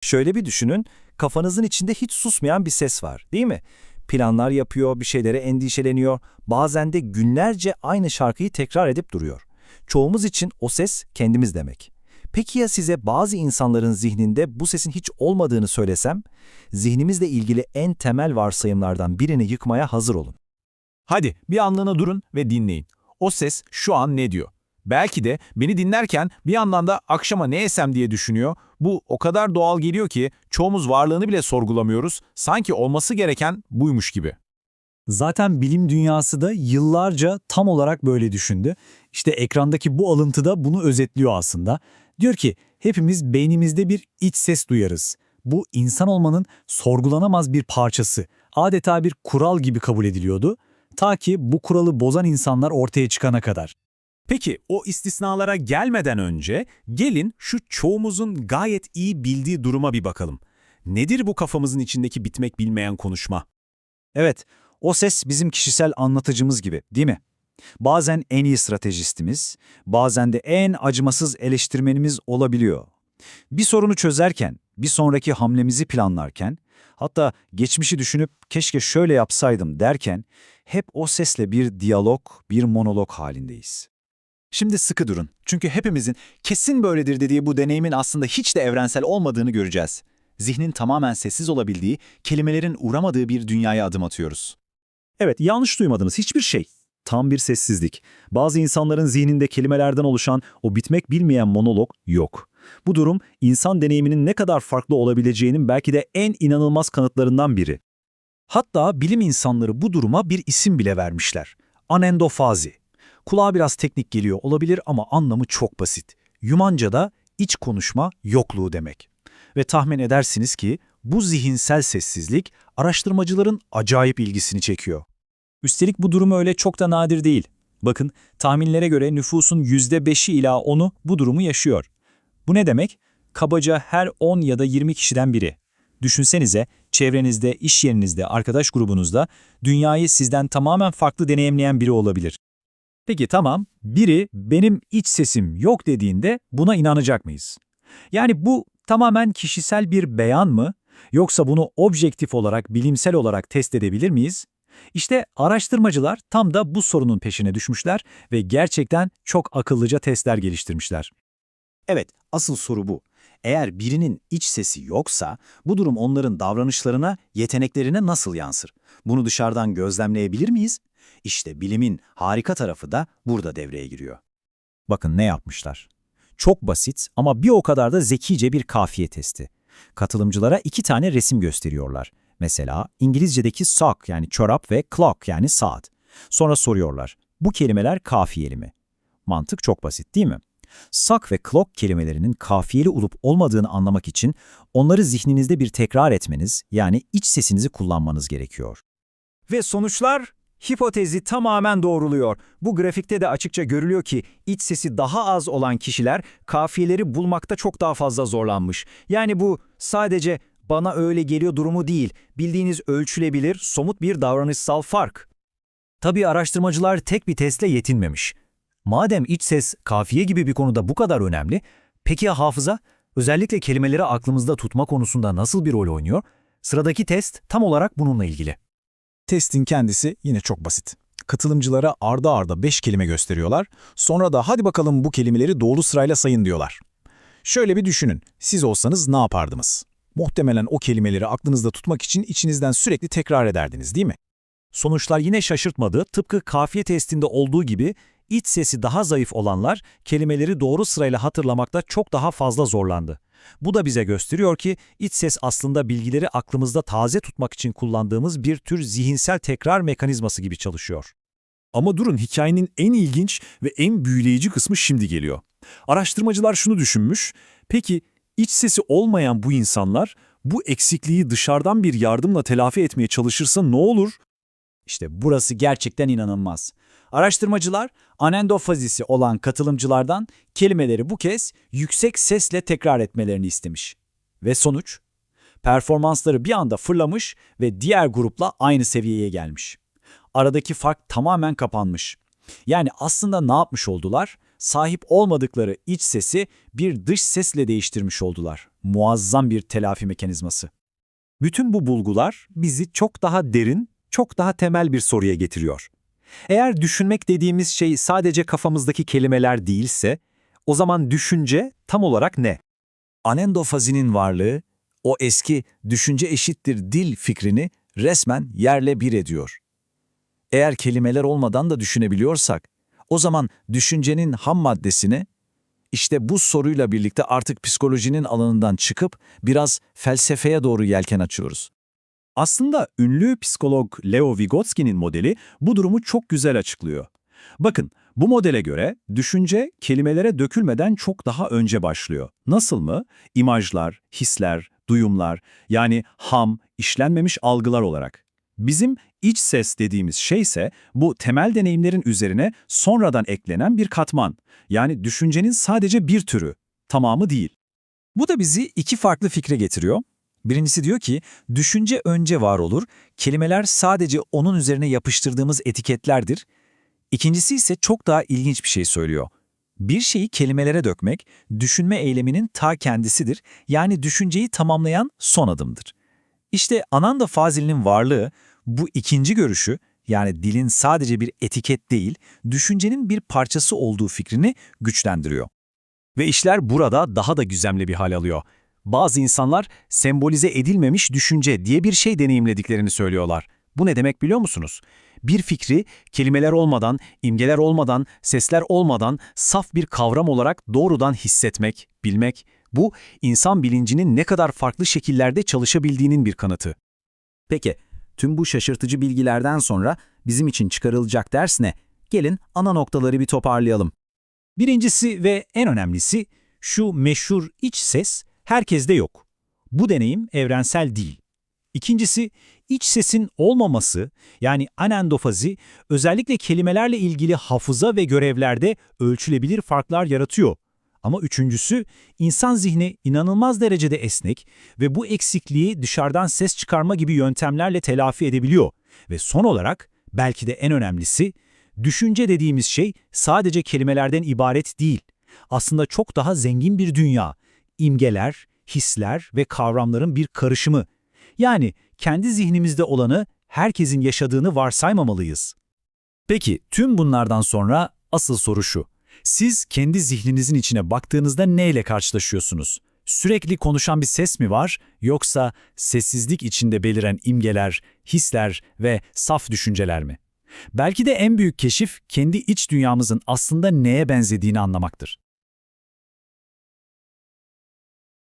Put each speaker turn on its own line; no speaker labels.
Şöyle bir düşünün, kafanızın içinde hiç susmayan bir ses var, değil mi? Planlar yapıyor, bir şeylere endişeleniyor, bazen de günlerce aynı şarkıyı tekrar edip duruyor. Çoğumuz için o ses kendimiz demek. Peki ya size bazı insanların zihninde bu sesin hiç olmadığını söylesem? Zihnimizle ilgili en temel varsayımlardan birini yıkmaya hazır olun.
Hadi bir anlığına durun ve dinleyin. O ses şu an ne diyor? Belki de beni dinlerken bir yandan da akşama ne yesem diye düşünüyor. Bu o kadar doğal geliyor ki çoğumuz varlığını bile sorgulamıyoruz. Sanki olması gereken buymuş gibi.
Zaten bilim dünyası da yıllarca tam olarak böyle düşündü. İşte ekrandaki bu alıntı da bunu özetliyor aslında. Diyor ki hepimiz beynimizde bir iç ses duyarız. Bu insan olmanın sorgulanamaz bir parçası. Adeta bir kural gibi kabul ediliyordu. Ta ki bu kuralı bozan insanlar ortaya çıkana kadar.
Peki o istisnalara gelmeden önce gelin şu çoğumuzun gayet iyi bildiği duruma bir bakalım. Nedir bu kafamızın içindeki bitmek bilmeyen konuşma?
Evet, o ses bizim kişisel anlatıcımız gibi, değil mi? Bazen en iyi stratejistimiz, bazen de en acımasız eleştirmenimiz olabiliyor. Bir sorunu çözerken, bir sonraki hamlemizi planlarken, hatta geçmişi düşünüp keşke şöyle yapsaydım derken, hep o sesle bir diyalog, bir monolog halindeyiz.
Şimdi sıkı durun. Çünkü hepimizin kesin böyledir dediği bu deneyimin aslında hiç de evrensel olmadığını göreceğiz. Zihnin tamamen sessiz olabildiği, kelimelerin uğramadığı bir dünyaya adım atıyoruz.
Evet, yanlış duymadınız hiçbir şey. Tam bir sessizlik. Bazı insanların zihninde kelimelerden oluşan o bitmek bilmeyen monolog yok. Bu durum insan deneyiminin ne kadar farklı olabileceğinin belki de en inanılmaz kanıtlarından biri. Hatta bilim insanları bu duruma bir isim bile vermişler. Anendofazi. Kulağa biraz teknik geliyor olabilir ama anlamı çok basit. Yumanca'da iç konuşma yokluğu demek. Ve tahmin edersiniz ki bu zihinsel sessizlik araştırmacıların acayip ilgisini çekiyor. Üstelik bu durum öyle çok da nadir değil. Bakın tahminlere göre nüfusun %5'i ila 10'u bu durumu yaşıyor. Bu ne demek? Kabaca her 10 ya da 20 kişiden biri. Düşünsenize çevrenizde, iş yerinizde, arkadaş grubunuzda dünyayı sizden tamamen farklı deneyimleyen biri olabilir. Peki tamam, biri benim iç sesim yok dediğinde buna inanacak mıyız? Yani bu tamamen kişisel bir beyan mı? Yoksa bunu objektif olarak, bilimsel olarak test edebilir miyiz? İşte araştırmacılar tam da bu sorunun peşine düşmüşler ve gerçekten çok akıllıca testler geliştirmişler.
Evet, asıl soru bu. Eğer birinin iç sesi yoksa, bu durum onların davranışlarına, yeteneklerine nasıl yansır? Bunu dışarıdan gözlemleyebilir miyiz? İşte bilimin harika tarafı da burada devreye giriyor.
Bakın ne yapmışlar. Çok basit ama bir o kadar da zekice bir kafiye testi. Katılımcılara iki tane resim gösteriyorlar. Mesela İngilizce'deki sock yani çorap ve clock yani saat. Sonra soruyorlar, bu kelimeler kafiyeli mi? Mantık çok basit değil mi? Sock ve clock kelimelerinin kafiyeli olup olmadığını anlamak için onları zihninizde bir tekrar etmeniz yani iç sesinizi kullanmanız gerekiyor. Ve sonuçlar hipotezi tamamen doğruluyor. Bu grafikte de açıkça görülüyor ki iç sesi daha az olan kişiler kafiyeleri bulmakta çok daha fazla zorlanmış. Yani bu sadece bana öyle geliyor durumu değil, bildiğiniz ölçülebilir, somut bir davranışsal fark. Tabii araştırmacılar tek bir testle yetinmemiş. Madem iç ses kafiye gibi bir konuda bu kadar önemli, peki ya hafıza? Özellikle kelimeleri aklımızda tutma konusunda nasıl bir rol oynuyor? Sıradaki test tam olarak bununla ilgili.
Testin kendisi yine çok basit. Katılımcılara arda arda 5 kelime gösteriyorlar, sonra da hadi bakalım bu kelimeleri doğru sırayla sayın diyorlar. Şöyle bir düşünün, siz olsanız ne yapardınız? Muhtemelen o kelimeleri aklınızda tutmak için içinizden sürekli tekrar ederdiniz değil mi?
Sonuçlar yine şaşırtmadı. Tıpkı kafiye testinde olduğu gibi iç sesi daha zayıf olanlar kelimeleri doğru sırayla hatırlamakta çok daha fazla zorlandı. Bu da bize gösteriyor ki iç ses aslında bilgileri aklımızda taze tutmak için kullandığımız bir tür zihinsel tekrar mekanizması gibi çalışıyor.
Ama durun hikayenin en ilginç ve en büyüleyici kısmı şimdi geliyor. Araştırmacılar şunu düşünmüş, peki iç sesi olmayan bu insanlar bu eksikliği dışarıdan bir yardımla telafi etmeye çalışırsa ne olur?
İşte burası gerçekten inanılmaz. Araştırmacılar anendofazisi olan katılımcılardan kelimeleri bu kez yüksek sesle tekrar etmelerini istemiş. Ve sonuç? Performansları bir anda fırlamış ve diğer grupla aynı seviyeye gelmiş. Aradaki fark tamamen kapanmış. Yani aslında ne yapmış oldular?
sahip olmadıkları iç sesi bir dış sesle değiştirmiş oldular. Muazzam bir telafi mekanizması.
Bütün bu bulgular bizi çok daha derin, çok daha temel bir soruya getiriyor. Eğer düşünmek dediğimiz şey sadece kafamızdaki kelimeler değilse, o zaman düşünce tam olarak ne?
Anendofazinin varlığı, o eski düşünce eşittir dil fikrini resmen yerle bir ediyor. Eğer kelimeler olmadan da düşünebiliyorsak, o zaman düşüncenin ham maddesini, işte bu soruyla birlikte artık psikolojinin alanından çıkıp biraz felsefeye doğru yelken açıyoruz.
Aslında ünlü psikolog Leo Vygotsky'nin modeli bu durumu çok güzel açıklıyor. Bakın, bu modele göre düşünce kelimelere dökülmeden çok daha önce başlıyor. Nasıl mı? İmajlar, hisler, duyumlar, yani ham, işlenmemiş algılar olarak. Bizim iç ses dediğimiz şey ise bu temel deneyimlerin üzerine sonradan eklenen bir katman. Yani düşüncenin sadece bir türü, tamamı değil.
Bu da bizi iki farklı fikre getiriyor. Birincisi diyor ki, düşünce önce var olur, kelimeler sadece onun üzerine yapıştırdığımız etiketlerdir. İkincisi ise çok daha ilginç bir şey söylüyor. Bir şeyi kelimelere dökmek, düşünme eyleminin ta kendisidir, yani düşünceyi tamamlayan son adımdır. İşte Ananda Fazil'in varlığı, bu ikinci görüşü, yani dilin sadece bir etiket değil, düşüncenin bir parçası olduğu fikrini güçlendiriyor.
Ve işler burada daha da güzemli bir hal alıyor. Bazı insanlar sembolize edilmemiş düşünce diye bir şey deneyimlediklerini söylüyorlar. Bu ne demek biliyor musunuz? Bir fikri kelimeler olmadan, imgeler olmadan, sesler olmadan saf bir kavram olarak doğrudan hissetmek, bilmek, bu insan bilincinin ne kadar farklı şekillerde çalışabildiğinin bir kanıtı.
Peki, tüm bu şaşırtıcı bilgilerden sonra bizim için çıkarılacak ders ne? Gelin ana noktaları bir toparlayalım. Birincisi ve en önemlisi şu meşhur iç ses herkeste yok. Bu deneyim evrensel değil. İkincisi, iç sesin olmaması yani anendofazi özellikle kelimelerle ilgili hafıza ve görevlerde ölçülebilir farklar yaratıyor. Ama üçüncüsü, insan zihni inanılmaz derecede esnek ve bu eksikliği dışarıdan ses çıkarma gibi yöntemlerle telafi edebiliyor. Ve son olarak, belki de en önemlisi, düşünce dediğimiz şey sadece kelimelerden ibaret değil. Aslında çok daha zengin bir dünya. İmgeler, hisler ve kavramların bir karışımı. Yani kendi zihnimizde olanı herkesin yaşadığını varsaymamalıyız. Peki tüm bunlardan sonra asıl soru şu. Siz kendi zihninizin içine baktığınızda neyle karşılaşıyorsunuz? Sürekli konuşan bir ses mi var yoksa sessizlik içinde beliren imgeler, hisler ve saf düşünceler mi? Belki de en büyük keşif kendi iç dünyamızın aslında neye benzediğini anlamaktır.